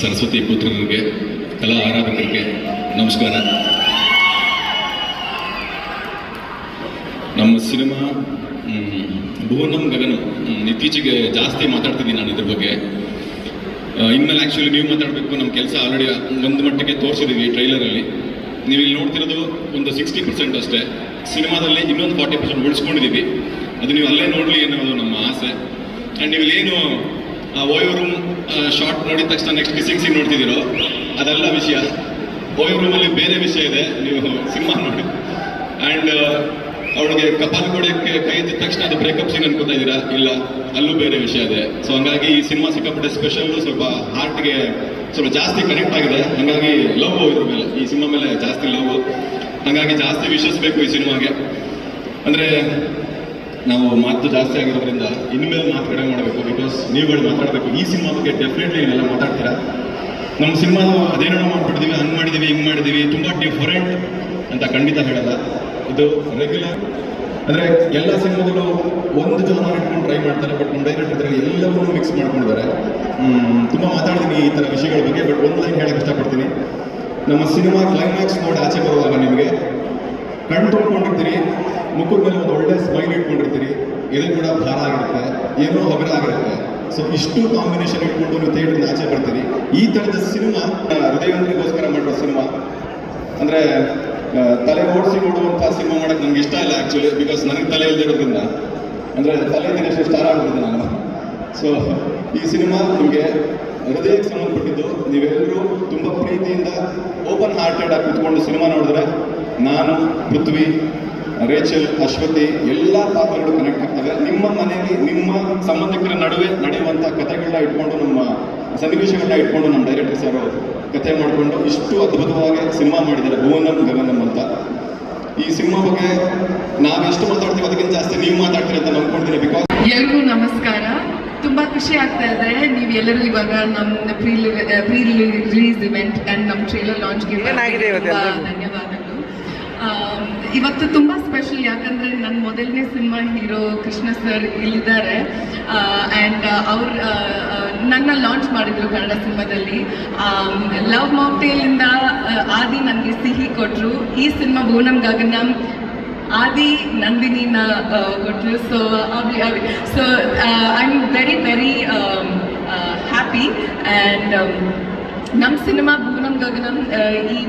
ಸರಸ್ವತಿ ಪುತ್ರರಿಗೆ ಕಲಾ ಆರಾಧಕರಿಗೆ ನಮಸ್ಕಾರ. ನಮ್ಮ ಸಿನಿಮಾ ಭುವನಂ ಗಗನ ಇತ್ತೀಚೆಗೆ ಜಾಸ್ತಿ ಮಾತಾಡ್ತಿದ್ದೀನಿ ನಾನು ಇದ್ರ ಬಗ್ಗೆ. ಇನ್ಮೇಲೆ ಆ್ಯಕ್ಚುಲಿ ನೀವು ಮಾತಾಡಬೇಕು ನಮ್ಮ ಕೆಲಸ ಆಲ್ರೆಡಿ ಒಂದು ಮಟ್ಟಿಗೆ ತೋರಿಸಿದ್ದೀವಿ ಟ್ರೈಲರಲ್ಲಿ ನೀವು ಇಲ್ಲಿ ನೋಡ್ತಿರೋದು ಒಂದು ಸಿಕ್ಸ್ಟಿ ಪರ್ಸೆಂಟ್ ಅಷ್ಟೇ. ಸಿನಿಮಾದಲ್ಲಿ ಇನ್ನೊಂದು ಫಾರ್ಟಿ ಪರ್ಸೆಂಟ್ ಉಳಿಸ್ಕೊಂಡಿದ್ದೀವಿ ಅದು ನೀವು ಅಲ್ಲೇ ನೋಡಲಿ ಅನ್ನೋದು ನಮ್ಮ ಆಸೆ. ಆ್ಯಂಡ್ ನೀವು ಆ ಓಯೋ ರೂಮ್ ಶಾರ್ಟ್ ನೋಡಿದ ತಕ್ಷಣ ನೆಕ್ಸ್ಟ್ ಕಿಸಿಂಗ್ ಸೀನ್ ನೋಡ್ತಿದ್ದೀರೋ? ಅದೆಲ್ಲ ವಿಷಯ. ಓಯೋ ರೂಮಲ್ಲಿ ಬೇರೆ ವಿಷಯ ಇದೆ. ನೀವು ಸಿನಿಮಾ ನೋಡಿ. ಆ್ಯಂಡ್ ಅವಳಿಗೆ ಕಪಾಲ್ ಕೊಡೋಕ್ಕೆ ಕೈ ಎತ್ತಿದ ತಕ್ಷಣ ಅದು ಬ್ರೇಕಪ್ ಸೀನ್ ಅನ್ಕೋತಾ ಇದ್ದೀರಾ? ಇಲ್ಲ. ಅಲ್ಲೂ ಬೇರೆ ವಿಷಯ ಇದೆ. ಸೊ ಹಂಗಾಗಿ ಈ ಸಿನಿಮಾ ಸಿಕ್ಕಾಪಟ್ಟೆ ಸ್ಪೆಷಲ್ ಸ್ವಲ್ಪ ಹಾರ್ಟ್ಗೆ ಸ್ವಲ್ಪ ಜಾಸ್ತಿ ಕನೆಕ್ಟ್ ಆಗಿದೆ. ಹಂಗಾಗಿ ಲವ್ ಇದ್ರ ಮೇಲೆ. ಈ ಸಿನಿಮಾ ಮೇಲೆ ಜಾಸ್ತಿ ಲವ್ ಹಂಗಾಗಿ ಜಾಸ್ತಿ ಬೇಕು ಈ ಸಿನಿಮಾಗೆ. ಅಂದ್ರೆ ನಾವು ಮಾತು ಜಾಸ್ತಿ ಆಗಿರೋದ್ರಿಂದ ಇನ್ಮೇಲೆ ಮಾತು ಕಡೆ ಮಾಡಬೇಕು ಬಿಕಾಸ್ ನೀವುಗಳು ಮಾತಾಡಬೇಕು. ಈ ಸಿನಿಮಾ ಬಗ್ಗೆ ಡೆಫಿನೆಟ್ಲಿ ನೀವೆಲ್ಲ ಮಾತಾಡ್ತೀರಾ? ನಮ್ಮ ಸಿನಿಮಾ ಅದೇನೋ ಮಾಡ್ಬಿಡ್ತೀವಿ ಹಂಗೆ ಮಾಡಿದ್ದೀವಿ ಹಿಂಗೆ ಮಾಡಿದ್ದೀವಿ ತುಂಬ ಡಿಫರೆಂಟ್ ಅಂತ ಖಂಡಿತ ಹೇಳಲ್ಲ. ಇದು ರೆಗ್ಯುಲರ್ ಅಂದರೆ ಎಲ್ಲ ಸಿನಿಮಾದಲ್ಲೂ ಒಂದು ಜನ ಇಟ್ಕೊಂಡು ಟ್ರೈ ಮಾಡ್ತಾರೆ ಬಟ್ ನಮ್ಮ ಡೈರೆಕ್ಟರ್ ಎಲ್ಲವನ್ನೂ ಮಿಕ್ಸ್ ಮಾಡ್ಕೊಂಡಿದ್ದಾರೆ. ತುಂಬ ಮಾತಾಡ್ತೀನಿ ಈ ಥರ ವಿಷಯಗಳ ಬಗ್ಗೆ ಬಟ್ ಒಂದು ಲೈನ್ ಹೇಳಕ್ಕೆ ಇಷ್ಟಪಡ್ತೀನಿ. ನಮ್ಮ ಸಿನಿಮಾ ಕ್ಲೈಮ್ಯಾಕ್ಸ್ ನೋಡಿ ಆಚೆ ಬರುವಾಗ ನಿಮಗೆ ಕಣ್ಣು ತುಂಬಿಕೊಂಡಿರ್ತೀರಿ ಮುಖದ ಮೇಲೆ ಒಂದು ಒಳ್ಳೆ ಸ್ಮೈಲ್ ಇಟ್ಕೊಂಡಿರ್ತೀರಿ. ಇದು ಕೂಡ ಭಾರ ಆಗಿರುತ್ತೆ. ಏನೋ ಹಗುರ ಆಗಿರುತ್ತೆ. ಸೊ ಇಷ್ಟು ಕಾಂಬಿನೇಷನ್ ಇಟ್ಕೊಂಡು ನೀವು ಥಿಯೇಟರ್ ಆಚೆ ಬರ್ತೀರಿ. ಈ ಥರದ ಸಿನಿಮಾ ಹೃದಯವಂತರಿಗೋಸ್ಕರ ಮಾಡಿರೋ ಸಿನಿಮಾ, ಅಂದರೆ ತಲೆ ಓಡಿಸಿ ನೋಡುವಂಥ ಸಿನಿಮಾ ಮಾಡೋಕ್ಕೆ ನನಗೆ ಇಷ್ಟ ಇಲ್ಲ ಆ್ಯಕ್ಚುಲಿ ಬಿಕಾಸ್ ನನಗೆ ತಲೆ ಇಲ್ದಿರೋದ್ರಿಂದ ಅಂದರೆ, ತಲೆ ದಿನಷ್ಟು ಸ್ಟಾರ್ ಆಗ್ಬಿಟ್ಟಿದ್ದೆ ನಾನು. ಸೊ ಈ ಸಿನಿಮಾ ನಿಮಗೆ ಹೃದಯಕ್ಕೆ ಸಂಬಂಧಪಟ್ಟಿದ್ದು ನೀವೆಲ್ಲರೂ ತುಂಬ ಪ್ರೀತಿಯಿಂದ ಓಪನ್ ಹಾರ್ಟೆಡ್ ಆಗಿ ಕುತ್ಕೊಂಡು ಸಿನಿಮಾ ನೋಡಿದ್ರೆ ನಾನು, ಪೃಥ್ವಿ ರೇಚಲ್ ಅಶ್ವತಿ ಎಲ್ಲ ಪಾತ್ರಗಳು ಕನೆಕ್ಟ್ ಆಗ್ತವೆ. ನಿಮ್ಮ ಮನೆಯಲ್ಲಿ ನಿಮ್ಮ ಸಂಬಂಧಿಕರ ನಡುವೆ ನಡೆಯುವಂಥ ಕಥೆಗಳನ್ನ ಇಟ್ಕೊಂಡು ನಮ್ಮ ಸನ್ನಿವೇಶಗಳನ್ನ ಇಟ್ಕೊಂಡು ನಮ್ಮ ಡೈರೆಕ್ಟರ್ ಸರ್ ಕಥೆ ಮಾಡಿಕೊಂಡು ಇಷ್ಟು ಅದ್ಭುತವಾಗಿ ಸಿನಿಮಾ ಮಾಡಿದ್ದಾರೆ. ಭುವನಂ ಗಗನಂ ಅಂತ. ಈ ಸಿನಿಮಾ ಬಗ್ಗೆ ನಾವೆಷ್ಟು ಎಷ್ಟು ಮಾತಾಡ್ತೀವಿ ಅದಕ್ಕಿಂತ ಜಾಸ್ತಿ ನೀವು ಮಾತಾಡ್ತೀರಿ ಅಂತ ನಂಬ್ಕೊಳ್ತೀನಿ ಬಿಕಾಸ್ ಎಲ್ರಿಗೂ ನಮಸ್ಕಾರ. ತುಂಬಾ ಖುಷಿ ಆಗ್ತಾ ಇದೆ. ನೀವು ಎಲ್ಲರೂ ಇವಾಗ ನಮ್ಮ pre pre release event and ನಮ್ಮ ಟ್ರೇಲರ್ ಲಾಂಚ್ಗೆ ಏನಾಗಿದೆ ಇವತ್ತು ತುಂಬಾ ಸ್ಪೆಷಲ್ ಯಾಕಂದ್ರೆ ನನ್ನ ಮೊದಲನೇ ಸಿನಿಮಾ ಹೀರೋ ಕೃಷ್ಣ ಸರ್ ಇಲ್ಲಿದ್ದಾರೆ. ಆ್ಯಂಡ್ ಅವ್ರು ನನ್ನ ಲಾಂಚ್ ಮಾಡಿದ್ರು ಕನ್ನಡ ಸಿನಿಮಾದಲ್ಲಿ. ಲವ್ ಮಾಕ್ಟೇಲಿಂದ ಆದಿ ನನಗೆ ಸಿಹಿ ಕೊಟ್ಟರು ಈ ಸಿನಿಮಾ ಭುವನಂ ಗಗನಂ, ಆದಿ ನಂದಿನಿನ ಕೊಟ್ಟರು so so I am very very happy and ನಮ್ಮ ಸಿನಿಮಾ ಭುವನಂ ಗಗನಂ ಈ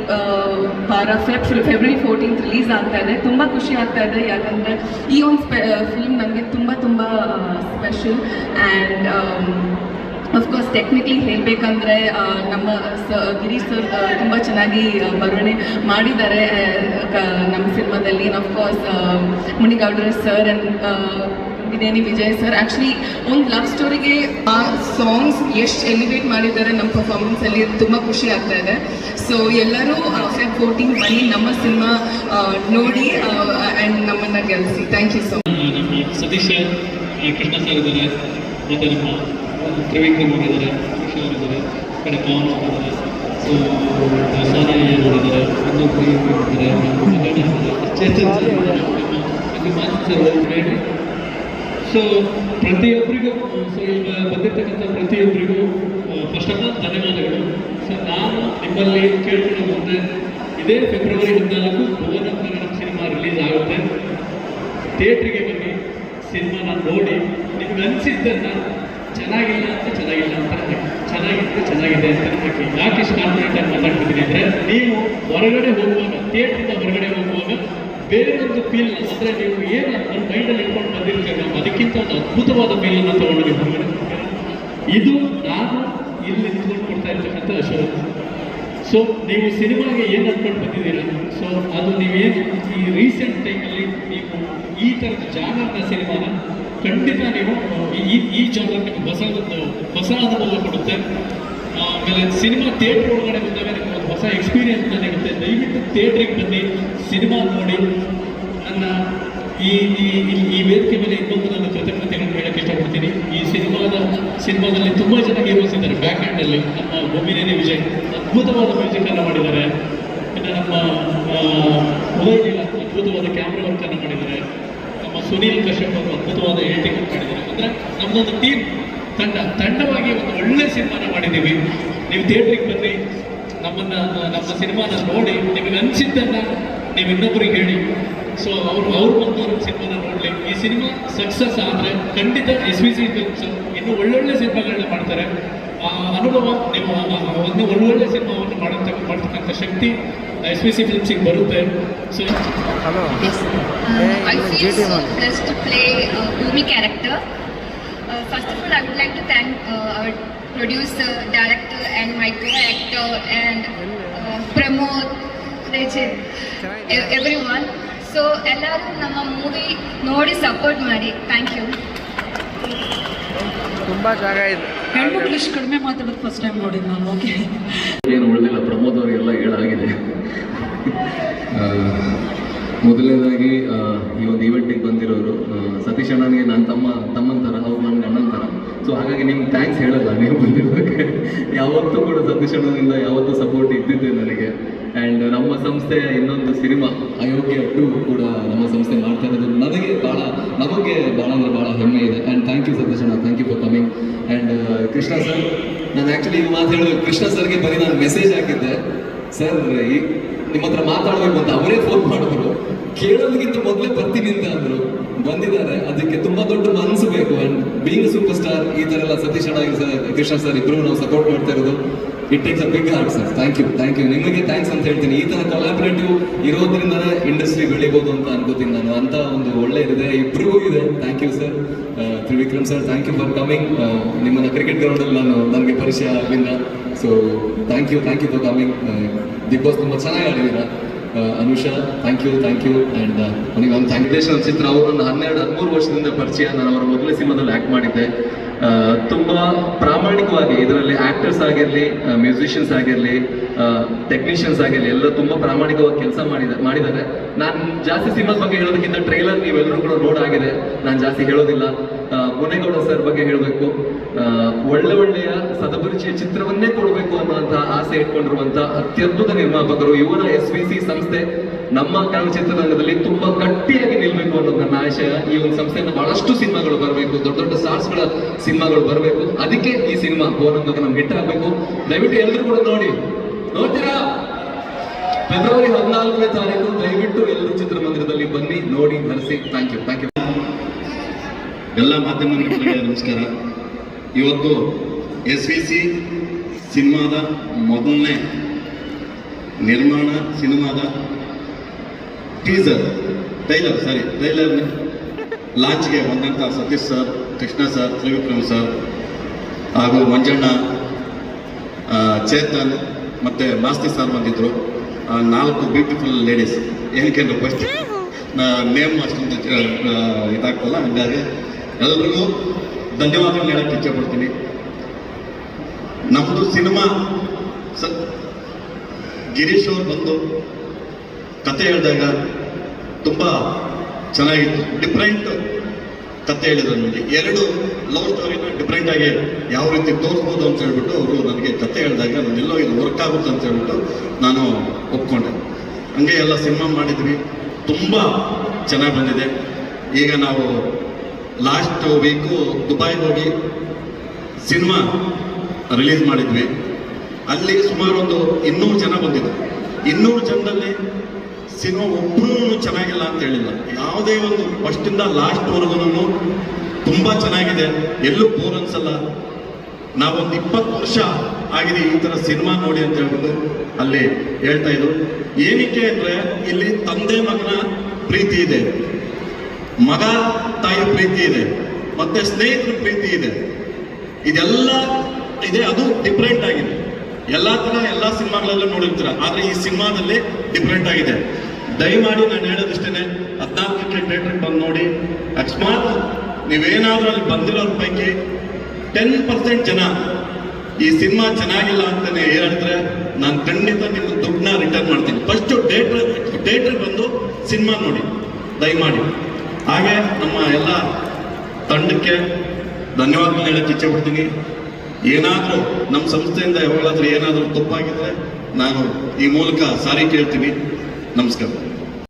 ವಾರ ಫೆಬ್ ಫೆಬ್ರವರಿ ಫೋರ್ಟೀನ್ತ್ ರಿಲೀಸ್ ಆಗ್ತಾ ಇದೆ. ತುಂಬ ಖುಷಿ ಆಗ್ತಾ ಇದೆ. ಯಾಕಂದರೆ ಈ ಒಂದು ಫಿಲ್ಮ್ ನನಗೆ ತುಂಬ ತುಂಬ ಸ್ಪೆಷಲ್ ಆ್ಯಂಡ್ ಅಫ್ಕೋರ್ಸ್ ಟೆಕ್ನಿಕಲಿ ಹೇಳಬೇಕಂದ್ರೆ ನಮ್ಮ ಸ ಗಿರೀಶ್ ಸರ್ ತುಂಬ ಚೆನ್ನಾಗಿ ಬರವಣೆ ಮಾಡಿದ್ದಾರೆ ನಮ್ಮ ಸಿನಿಮಾದಲ್ಲಿ. Of course ಮುನಿಗೌಡರ sir and Vineni Vijay sir actually ಒಂದು ಲವ್ ಸ್ಟೋರಿಗೆ ಆ ಸಾಂಗ್ಸ್ ಎಷ್ಟು ಎಲಿವೇಟ್ ಮಾಡಿದ್ದಾರೆ ನಮ್ಮ ಪರ್ಫಾರ್ಮೆನ್ಸಲ್ಲಿ ತುಂಬ ಖುಷಿ ಆಗ್ತಾ ಇದೆ. ಸೊ ಎಲ್ಲರೂ ಫೆಬ್ ಫೋರ್ಟೀನ್ ಬನ್ನಿ ನಮ್ಮ ಸಿನಿಮಾ ನೋಡಿ ಆ್ಯಂಡ್ ನಮ್ಮನ್ನು ಗೆಲ್ಲಿಸಿ thank you so much Satish sir Krishna sir ಇದ್ದಾರೆ. ಮತ್ತು ನಮ್ಮ ತ್ರಿವಿಕ್ರಮ್ ಇದ್ದಾರೆ. ಈ ಕಡೆ ಪವನ್ ಅವರಿದ್ದಾರೆ ಸೊ ಸಾನಿಯಾ ಅವರಿದ್ದಾರೆ ಇನ್ನೊಬ್ಬರು ಇದ್ದಾರೆ. ಇದ್ದಾರೆ, ಚೇತನ್ ಸರ್ ಮಾತು ಸರ್ ಇದ್ದಾರೆ. ಸೊ ಪ್ರತಿಯೊಬ್ಬರಿಗೂ ಸೊ, ಈಗ ಬಂದಿರ್ತಕ್ಕಂಥ ಪ್ರತಿಯೊಬ್ಬರಿಗೂ ಫಸ್ಟ್ ಆಫ್ ಆಲ್ ಧನ್ಯವಾದಗಳು. ಸೊ ನಾನು ನಿಮ್ಮಲ್ಲಿ ಕೇಳ್ಕೊಳ್ಳೋ ಮುಂದೆ ಇದೇ ಫೆಬ್ರವರಿ ಹದಿನಾಲ್ಕು ಭುವನ ಕನ್ನಡ ಸಿನಿಮಾ ರಿಲೀಸ್ ಆಗುತ್ತೆ. ಥಿಯೇಟ್ರಿಗೆ ಬನ್ನಿ, ಸಿನಿಮಾನ ನೋಡಿ. ನಿಮ್ಗೆ ಅನಿಸಿದ್ದನ್ನ ಚೆನ್ನಾಗಿಲ್ಲ ಅಂತ ಚೆನ್ನಾಗಿಲ್ಲ ಅಂತ ಚೆನ್ನಾಗಿದ್ರೆ ಚೆನ್ನಾಗಿದೆ ಅಂತ ಹಾಕಿ ಯಾಕೆ ಕಾನ್ಫಿಡೆಂಟ್ ಆಗಿ ಮಾತಾಡ್ತಿದ್ದೀನಿ ಅಂದರೆ, ನೀವು ಹೊರಗಡೆ ಹೋಗುವಾಗ, ಥಿಯೇಟ್ರಿಂದ ಹೊರಗಡೆ ಹೋಗುವಾಗ ಬೇರೊಂದು ಫೀಲ್ ಅಂದರೆ ನೀವು ಏನು ನನ್ನ ಮೈಂಡಲ್ಲಿ ಇಟ್ಕೊಂಡು ಬಂದಿರ್ತೀರ ಅದಕ್ಕಿಂತ ಒಂದು ಅದ್ಭುತವಾದ ಫೀಲನ್ನು ತಗೊಂಡು ನೀವು ಹೊರಗಡೆ ಇದು ನಾನು ಇಲ್ಲಿ ನಿಂತ್ಕೊಂಡು ಕೊಡ್ತಾ ಇರ್ತಕ್ಕಂಥ ಅಶೋಕ್ ಸೊ ನೀವು ಸಿನಿಮಾಗೆ ಏನು ಅಂದ್ಕೊಂಡು ಬಂದಿದ್ದೀರಾ? ಸೊ ಅದು ನೀವೇನು ಈ ರೀಸೆಂಟ್ ಟೈಮಲ್ಲಿ ನೀವು ಈ ಥರದ ಜಾನರ್ನ ಸಿನಿಮಾನ ಖಂಡಿತ ನೀವು, ಈ- ಈ ಜಾನರ್ ನಿಮಗೆ ಹೊಸ ಒಂದು, ಹೊಸ ಅನುಭವ ಕೊಡುತ್ತೆ. ಆಮೇಲೆ ಸಿನಿಮಾ ಥಿಯೇಟ್ರ್ ಒಳಗಡೆ ಬಂದಾಗ ನಿಮಗೆ ಒಂದು ಹೊಸ ಎಕ್ಸ್ಪೀರಿಯನ್ಸ್ ಸಿಗುತ್ತೆ ದಯವಿಟ್ಟು ಥಿಯೇಟ್ರಿಗೆ ಬನ್ನಿ, ಸಿನಿಮಾ ನೋಡಿ. ಈ ಈ ವೇದಿಕೆ ಮೇಲೆ ಇನ್ನೊಂದು ನನ್ನ ಕೃತಜ್ಞತೆಗಳನ್ನು ಹೇಳಕ್ಕೆ ಇಷ್ಟಪಡ್ತೀನಿ. ಈ ಸಿನಿಮಾದ, ಸಿನಿಮಾದಲ್ಲಿ ತುಂಬ ಜನ ಹೀರೋಸ್ ಇದ್ದಾರೆ. ಬ್ಯಾಕ್ ಹ್ಯಾಂಡಲ್ಲಿ ನಮ್ಮ ಭೂಮಿನೇನಿ ವಿಜಯ್ ಅದ್ಭುತವಾದ ಮ್ಯೂಸಿಕ್ ಅನ್ನು ಮಾಡಿದ್ದಾರೆ. ಇನ್ನು ನಮ್ಮ ಉದಯ್ ಅದ್ಭುತವಾದ ಕ್ಯಾಮ್ರಾ ವರ್ಕ್ ಅನ್ನು ಮಾಡಿದ್ದಾರೆ. ನಮ್ಮ ಸುನೀಲ್ ಕಶ್ಯಪ್ ಅವರು ಅದ್ಭುತವಾದ ಎಡಿಟಿಂಗ್ ಮಾಡಿದ್ದಾರೆ. ಅಂದರೆ ನಮ್ಮದೊಂದು ಟೀಮ್ ತಂಡ. ತಂಡವಾಗಿ ಒಂದು ಒಳ್ಳೆ ಸಿನಿಮಾನ ಮಾಡಿದ್ದೀವಿ. ನೀವು ಥಿಯೇಟ್ರಿಗೆ ಬನ್ನಿ. ನಮ್ಮನ್ನ, ನಮ್ಮ ಸಿನಿಮಾನ ನೋಡಿ. ನಿಮಗೆ ಅನಿಸಿದ್ದನ್ನ ನೀವು ಇನ್ನೊಬ್ಬರಿಗೆ ಹೇಳಿ. ಸೊ ಅವ್ರು ಅವ್ರು ಬಂದು ನಮ್ಮ ಸಿನಿಮಾನ ನೋಡಲಿ. ಈ ಸಿನಿಮಾ ಸಕ್ಸಸ್ ಆದರೆ ಖಂಡಿತ ಎಸ್ ವಿ ಸಿ ಫಿಲ್ಮ್ಸ್ ಇನ್ನೂ ಒಳ್ಳೊಳ್ಳೆ ಸಿನಿಮಾಗಳನ್ನ ಮಾಡ್ತಾರೆ. ಆ ಅನುಭವ ನೀವು ಒಂದು ಒಳ್ಳೊಳ್ಳೆ ಸಿನಿಮಾವನ್ನು ಮಾಡಂತ ಮಾಡ್ತಕ್ಕಂಥ ಶಕ್ತಿ ಎಸ್ ವಿ ಸಿ ಫಿಲ್ಮ್ಸಿಗೆ ಬರುತ್ತೆ. So hello. Hey, Uh, I to play GT so man. blessed to play a like to thank first of all, I my like to thank uh, our producer, so ಎಲ್ಲರೂ ನಮ್ಮ movie ನೋಡಿ support ಮಾಡಿ. Thank you ತುಂಬಾ ಜಾಗ ಇದೆ. ಹೆಣ್ಮಕ್ಳು ಇಷ್ಟು ಕಡಿಮೆ ಮಾತಾಡೋದು ಫಸ್ಟ್ ಟೈಮ್ ನೋಡಿದ್ದು ನಾನು ಓಕೆ ಏನು ಉಳಿದಿಲ್ಲ ಪ್ರಮೋದ್ ಅವರಿಗೆಲ್ಲ ಹೇಳಾಗಿದೆ ಮೊದಲನೇದಾಗಿ ಈ ಒಂದು ಈವೆಂಟಿಗೆ ಬಂದಿರೋರು ಸತೀಶ್ ಅಣ್ಣನಿಗೆ ನನ್ನ ತಮ್ಮ ತಮ್ಮನ ಥರ ಅವ್ರು ನನ್ನ ಅಣ್ಣನ ಥರ ಸೊ ಹಾಗಾಗಿ ನಿಮ್ಗೆ ಥ್ಯಾಂಕ್ಸ್ ಹೇಳಲ್ಲ ನೀವು ಬಂದಿರೋದಕ್ಕೆ. ಯಾವತ್ತೂ ಕೂಡ ಸತೀಶ್ ಅಣ್ಣನಿಂದ ಯಾವತ್ತೂ ಸಪೋರ್ಟ್ ಇದ್ದಿದ್ದೆ ನನಗೆ. ಆ್ಯಂಡ್ ನಮ್ಮ ಸಂಸ್ಥೆಯ ಇನ್ನೊಂದು ಸಿನಿಮಾ, ಅಯೋಗ್ಯ ಟು ಕೂಡ ನಮ್ಮ ಸಂಸ್ಥೆ ಮಾಡ್ತಾ ಇರೋದು. ನನಗೆ ಭಾಳ ನಮಗೆ ಭಾಳ ಅಂದರೆ ಭಾಳ ಹೆಮ್ಮೆ ಇದೆ. ಆ್ಯಂಡ್ ಥ್ಯಾಂಕ್ ಯು ಸತೀಶ್ ಅಣ್ಣ thank you for coming and Krishna sir ನಾನು ಆ್ಯಕ್ಚುಲಿ ಈ ಮಾತು ಹೇಳೋದು, ಕೃಷ್ಣ ಸರ್ಗೆ ಬರೀ ನಾನು ಮೆಸೇಜ್ ಹಾಕಿದ್ದೆ. ಸರ್ ನಿಮ್ಮ ಹತ್ರ ಮಾತಾಡಬೇಕು ಅಂತ ಅವರೇ ಫೋನ್ ಮಾಡಿದ್ರು. ಕೇಳೋದಕ್ಕಿಂತ ಮೊದಲೇ ಬರ್ತೀನಿ ಅಂತ ಅಂದ್ರು. ಬಂದಿದ್ದಾರೆ. ಅದಕ್ಕೆ ತುಂಬಾ ದೊಡ್ಡ ಮನಸ್ಸು ಬೇಕು. ಅಂಡ್ ಬೀಂಗ್ ಸೂಪರ್ ಸ್ಟಾರ್ ಈ ತರ ಎಲ್ಲ ಸತೀಶ್ ಅಣ್ಣ ಸರ್ ಕೃಷ್ಣ ಸರ್ ಇಬ್ರು ನಾವು ಸಪೋರ್ಟ್ ಮಾಡ್ತಾ ಇರೋದು. It takes a big heart sir thank you thank you ನಿಮಗೆ ಥ್ಯಾಂಕ್ಸ್ ಅಂತ ಹೇಳ್ತೀನಿ. ಈ ತರ ಕೊಲಾಬರೇಟಿವ್ ಇರೋದ್ರಿಂದ ಇಂಡಸ್ಟ್ರಿ ಬೆಳಿಬೋದು ಅಂತ ಅನ್ಕೋತೀನಿ ನಾನು. ಅಂತ ಒಂದು ಒಳ್ಳೆ ಇದೆ. ಇಬ್ರಿಗೂ ಇದೆ. Thank you sir Trivikram sir thank you for coming ನಿಮ್ಮನ್ನ ಕ್ರಿಕೆಟ್ ಗ್ರೌಂಡಲ್ಲಿ ನಾನು, ನನಗೆ ಪರಿಚಯ ಆಗಲಿಲ್ಲ so thank you thank you for coming Bigg Boss ತುಂಬ ಚೆನ್ನಾಗಿ ಆಡಿದ್ದೀರಾ? Anusha thank you thank you and ನನಗೆ ಒಂದು ವೆಂಕಟೇಶ್ ಚಿತ್ರ ಅವರು ಒಂದು ಹನ್ನೆರಡು, ಹದಿಮೂರು ವರ್ಷದಿಂದ ಪರಿಚಯ. ನಾನು ಅವರ ಮೊದಲ ಸಿನಿಮಾದಲ್ಲಿ ಆ್ಯಕ್ಟ್ ಮಾಡಿದ್ದೆ. ತುಂಬ ತುಂಬಾ ಪ್ರಾಮಾಣಿಕವಾಗಿ ಇದರಲ್ಲಿ ಆ್ಯಕ್ಟರ್ಸ್ ಆಗಿರಲಿ ಮ್ಯೂಸಿಷಿಯನ್ಸ್ ಆಗಿರಲಿ ಟೆಕ್ನಿಷಿಯನ್ಸ್ ಆಗಿರಲಿ, ಎಲ್ಲ ತುಂಬಾ ಪ್ರಾಮಾಣಿಕವಾಗಿ ಕೆಲಸ ಮಾಡಿದ, ಮಾಡಿದ್ದಾರೆ. ನಾನು ಜಾಸ್ತಿ ಸಿನಿಮಾದ ಬಗ್ಗೆ ಹೇಳೋದಕ್ಕಿಂತ ಟ್ರೈಲರ್ ನೀವೆಲ್ಲರೂ ಕೂಡ ನೋಡಾಗಿದೆ ನಾನು ಜಾಸ್ತಿ ಹೇಳೋದಿಲ್ಲ. ಮುನೇಗೌಡ ಸರ್ ಬಗ್ಗೆ ಹೇಳಬೇಕು. ಒಳ್ಳೆ ಒಳ್ಳೆಯ ಸದಪರಿಚಯ ಚಿತ್ರವನ್ನೇ ಕೊಡಬೇಕು ಅನ್ನುವಂತಹ ಆಸೆ ಇಟ್ಕೊಂಡಿರುವಂತಹ ಅತ್ಯದ್ಭುತ ನಿರ್ಮಾಪಕರು ಇವರ ಎಸ್ ವಿ ಸಿ ಸಂಸ್ಥೆ ನಮ್ಮ ಕನ್ನಡ ಚಿತ್ರರಂಗದಲ್ಲಿ ತುಂಬಾ ಗಟ್ಟಿಯಾಗಿ ನಿಲ್ಬೇಕು ಅನ್ನೋದು ನನ್ನ ಆಶಯ. ಈ ಒಂದು ಸಂಸ್ಥೆಯಿಂದ ಬಹಳಷ್ಟು ಸಿನಿಮಾಗಳು ಬರಬೇಕು, ದೊಡ್ಡ ದೊಡ್ಡ ಸ್ಟಾರ್ಸ್ಗಳ ಸಿನಿಮಾಗಳು ಬರಬೇಕು. ಅದಕ್ಕೆ ಈ ಸಿನಿಮಾ ಬೋನಂದಾಗ ನಮ್ಗೆ ಹಿಟ್ ಆಗಬೇಕು ದಯವಿಟ್ಟು ಎಲ್ಲರೂ ಕೂಡ ನೋಡಿ. ನೋಡ್ತೀರಾ? ಫೆಬ್ರವರಿ ಹದಿನಾಲ್ಕನೇ ತಾರೀಕು, ದಯವಿಟ್ಟು ಎಲ್ಲರೂ ಚಿತ್ರಮಂದಿರದಲ್ಲಿ ಬನ್ನಿ, ನೋಡಿ ಹರಿಸಿ ಥ್ಯಾಂಕ್ ಯು ಥ್ಯಾಂಕ್ ಯು ಎಲ್ಲ ಮಾಧ್ಯಮ ನಮಸ್ಕಾರ. ಇವತ್ತು ಎಸ್ ವಿ ಸಿ ಸಿನಿಮಾದ ಮೊದಲನೇ ನಿರ್ಮಾಣ ಸಿನಿಮಾದ ಟೀಸರ್, ಟೈಲರ್ ಸಾರಿ ಟೈಲರ್ ಲಾಂಚ್ಗೆ ಬಂದಂಥ Satish sir, Krishna sir, Trivikram sir ಹಾಗೂ ಮಂಜಣ್ಣ ಚೇತನ್ ಮತ್ತು ಮಾಸ್ತಿ ಸರ್ ಬಂದಿದ್ರು ನಾಲ್ಕು ಬ್ಯೂಟಿಫುಲ್ ಲೇಡೀಸ್ ಏನಕ್ಕೆ ಫಸ್ಟ್ ನೇಮ್ ಅಷ್ಟೊಂದು ಇದಾಗ್ತಲ್ಲ, ಹಂಗಾಗಿ ಎಲ್ರಿಗೂ ಧನ್ಯವಾದಗಳು ಹೇಳಕ್ಕೆ ಇಚ್ಛೆಪಡ್ತೀನಿ. ನಮ್ಮದು ಸಿನಿಮಾ ಸ, ಗಿರೀಶ್ ಅವ್ರು ಬಂದು ಕತೆ ಹೇಳಿದಾಗ ತುಂಬ ಚೆನ್ನಾಗಿತ್ತು. ಡಿಫ್ರೆಂಟ್ ಕತೆ ಹೇಳಿದ್ರು ನನಗೆ ಎರಡು ಲವ್ ಸ್ಟೋರಿನ ಡಿಫ್ರೆಂಟ್ ಆಗಿ ಯಾವ ರೀತಿ ತೋರಿಸ್ಬೋದು ಅಂತ ಹೇಳ್ಬಿಟ್ಟು ಅವರು ನನಗೆ ಕತೆ ಹೇಳಿದಾಗ ನನ್ನೆಲ್ಲೋ ಇದು ವರ್ಕ್ ಆಗುತ್ತೆ ಅಂತ ಹೇಳ್ಬಿಟ್ಟು ನಾನು ಒಪ್ಕೊಂಡೆ. ಹಂಗೆ ಎಲ್ಲ ಸಿನಿಮಾ ಮಾಡಿದ್ವಿ. ತುಂಬ ಚೆನ್ನಾಗಿ ಬಂದಿದೆ. ಈಗ ನಾವು ಲಾಸ್ಟ್ ವೀಕು ದುಬೈಗೆ ಹೋಗಿ ಸಿನಿಮಾ ರಿಲೀಸ್ ಮಾಡಿದ್ವಿ. ಅಲ್ಲಿ ಸುಮಾರು ಒಂದು ಇನ್ನೂರು ಜನ ಬಂದಿದ್ದರು ಇನ್ನೂರು ಜನದಲ್ಲಿ ಸಿನಿಮಾ ಒಬ್ಬರೂ ಚೆನ್ನಾಗಿಲ್ಲ ಅಂತ ಹೇಳಿಲ್ಲ. ಯಾವುದೇ ಒಂದು ಫಸ್ಟಿಂದ ಲಾಸ್ಟ್ವರೆಗೂ ತುಂಬ ಚೆನ್ನಾಗಿದೆ. ಎಲ್ಲೂ ಬೋರ್ ಅನ್ಸಲ್ಲ. ನಾವೊಂದು ಇಪ್ಪತ್ತು ವರ್ಷ ಆಗಿದೆ ಈ ಥರ ಸಿನಿಮಾ ನೋಡಿ ಅಂತ ಹೇಳ್ಬಿಟ್ಟು ಅಲ್ಲಿ ಹೇಳ್ತಾ ಇದ್ರು. ಏನಕ್ಕೆ ಅಂದರೆ ಇಲ್ಲಿ ತಂದೆ ಮಗನ ಪ್ರೀತಿ ಇದೆ. ಮಗ ತಾಯಿ ಪ್ರೀತಿ ಇದೆ. ಮತ್ತೆ ಸ್ನೇಹಿತರ ಪ್ರೀತಿ ಇದೆ. ಇದೆಲ್ಲ ಇದೆ, ಅದು ಡಿಫ್ರೆಂಟ್ ಆಗಿದೆ. ಎಲ್ಲ ತರ ಎಲ್ಲ ಸಿನಿಮಾಗಳಲ್ಲೂ ನೋಡಿರ್ತೀರ. ಆದರೆ ಈ ಸಿನಿಮಾದಲ್ಲಿ ಡಿಫ್ರೆಂಟ್ ಆಗಿದೆ. ದಯಮಾಡಿ ನಾನು ಹೇಳೋದಿಷ್ಟೇನೆ, ಹದಿನಾಲ್ಕಕ್ಕೆ ಥಿಯೇಟ್ರಿಗೆ ಬಂದು ನೋಡಿ, ಅಕಸ್ಮಾತ್ ನೀವೇನಾದರೂ ಅಲ್ಲಿ ಬಂದಿರೋರ ಪೈಕಿ ಟೆನ್ ಪರ್ಸೆಂಟ್ ಜನ ಈ ಸಿನಿಮಾ ಚೆನ್ನಾಗಿಲ್ಲ ಅಂತಾನೆ ಹೇಳಿದ್ರೆ ನಾನು ಖಂಡಿತ ನಿಮ್ಮ ದುಡ್ಡನ್ನ ರಿಟರ್ನ್ ಮಾಡ್ತೀನಿ. ಫಸ್ಟ್ ಡೇಟ್ ಡೇಟ್ರಿಗೆ ಬಂದು ಸಿನಿಮಾ ನೋಡಿ, ದಯಮಾಡಿ. ಹಾಗೆ ನಮ್ಮ ಎಲ್ಲ ತಂಡಕ್ಕೆ ಧನ್ಯವಾದಗಳು ಹೇಳಕ್ಕೆ ಇಚ್ಛೆ ಕೊಡ್ತೀನಿ ಏನಾದರೂ ನಮ್ಮ ಸಂಸ್ಥೆಯಿಂದ ಯಾವಾಗಾದರೂ ಏನಾದರೂ ತಪ್ಪಾಗಿದ್ರೆ ನಾನು ಈ ಮೂಲಕ ಸಾರಿ ಕೇಳ್ತೀನಿ. ನಮಸ್ಕಾರ.